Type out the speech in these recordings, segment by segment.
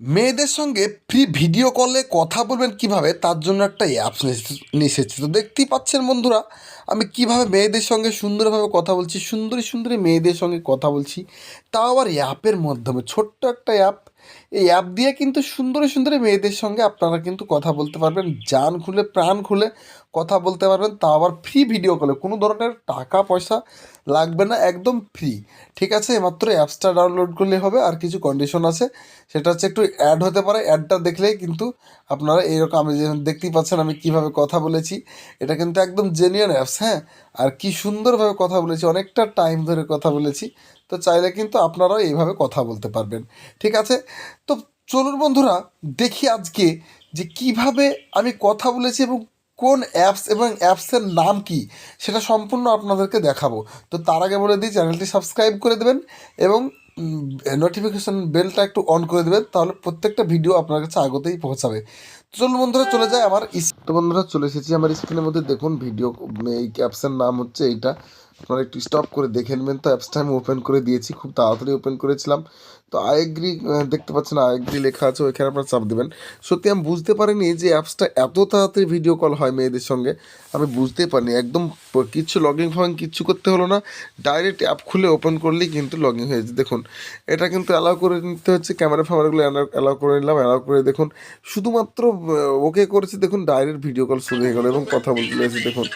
মেয়েদের সঙ্গে free video কলে কথা বলবেন কীভাবে, তার জন্য একটা অ্যাপস নিয়ে তো দেখতেই পাচ্ছেন বন্ধুরা, আমি কীভাবে মেয়েদের সঙ্গে সুন্দরভাবে কথা বলছি, সুন্দরী সুন্দরী মেয়েদের সঙ্গে কথা বলছি, তাও আবার অ্যাপের মাধ্যমে। ছোট্ট একটা অ্যাপ এই অ্যাপ দিয়ে কিন্তু সুন্দরী সুন্দরী মেয়েদের সঙ্গে আপনারা কিন্তু কথা বলতে পারবেন জান খুলে, প্রাণ খুলে কথা বলতে পারবেন তা আবার ফ্রি ভিডিও কলে কোনো ধরনের টাকা, পয়সা লাগবে না, একদম ফ্রি ঠিক আছে মাত্র অ্যাপসটা ডাউনলোড করলে হবে, আর কিছু কন্ডিশন আছে, সেটা হচ্ছে একটু অ্যাড হতে পারে অ্যাডটা দেখলেই কিন্তু আপনারা এইরকম আমি দেখতেই পাচ্ছেন আমি কীভাবে কথা বলেছি, এটা কিন্তু একদম জেনুইন অ্যাপস হ্যাঁ? আর কি সুন্দরভাবে কথা বলেছি, অনেকটা টাইম ধরে কথা বলেছি, তো চাইলে কিন্তু আপনারাও এইভাবে কথা বলতে পারবেন। ঠিক আছে? তো চলুন বন্ধুরা, দেখি আজকে যে কীভাবে আমি কথা বলেছি এবং কোন অ্যাপস এবং অ্যাপসের নাম কি, সেটা সম্পূর্ণ আপনাদেরকে দেখাবো। তো তার আগে বলে দিই, চ্যানেলটি সাবস্ক্রাইব করে দেবেন এবং নোটিফিকেশন বেলটা একটু অন করে দেবেন, তাহলে প্রত্যেকটা ভিডিও আপনার কাছে আগতেই পৌঁছাবে। চলুন বন্ধুরা, চলে যায় আমার তো বন্ধুরা চলে এসেছি আমার স্ক্রিনের মধ্যে। দেখুন ভিডিও এই অ্যাপসের নাম হচ্ছে এইটা। আপনারা একটু স্টপ করে দেখে নেবেন। তো অ্যাপসটা আমি ওপেন করে দিয়েছি, খুব তাড়াতাড়ি ওপেন করেছিলাম। তো আই এগ্রি দেখতে পাচ্ছেন আই এগ্রি লেখা আছে ওইখানে আপনারা চাপ দেবেন। সত্যি আমি বুঝতে পারিনি যে অ্যাপসটা এত তাড়াতাড়ি ভিডিও কল হয় মেয়েদের সঙ্গে। আমি বুঝতেই পারিনি একদম কিছু লগিং ফগিং কিচ্ছু করতে হলো না। ডাইরেক্ট অ্যাপ খুলে ওপেন করলেই কিন্তু লগিং হয়েছে দেখুন এটা কিন্তু অ্যালাউ করে নিতে হচ্ছে ক্যামেরা ফ্যামেরাগুলো অ্যালাউ করে নিলাম অ্যালাউ করে দেখুন। শুধুমাত্র ওকে করেছি দেখুন ডাইরেক্ট ভিডিও কল শুরু হয়ে গেল এবং কথা বলতে দেখুন।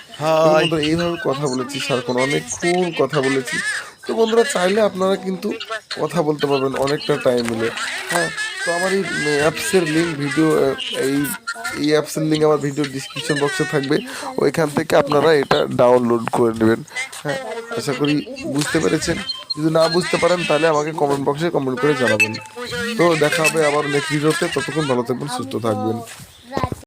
এইভাবে কথা বলেছি স্যার সারাক্ষণ অনেকক্ষণ কথা বলেছি। তো বন্ধুরা, চাইলে আপনারা কিন্তু কথা বলতে পারবেন অনেকটা টাইম মিলে। হ্যাঁ তো আমার এই অ্যাপসের লিঙ্ক ভিডিও এই এই অ্যাপসের লিঙ্ক আমার ভিডিও ডিসক্রিপশন বক্সে থাকবে। ওইখান থেকে আপনারা এটা ডাউনলোড করে নেবেন। হ্যাঁ আশা করি বুঝতে পেরেছেন। যদি না বুঝতে পারেন, তাহলে আমাকে কমেন্ট বক্সে কমেন্ট করে জানাবেন। তো দেখা হবে আবার নেক্সট ভিডিওতে ততক্ষণ ভালো থাকবেন, সুস্থ থাকবেন।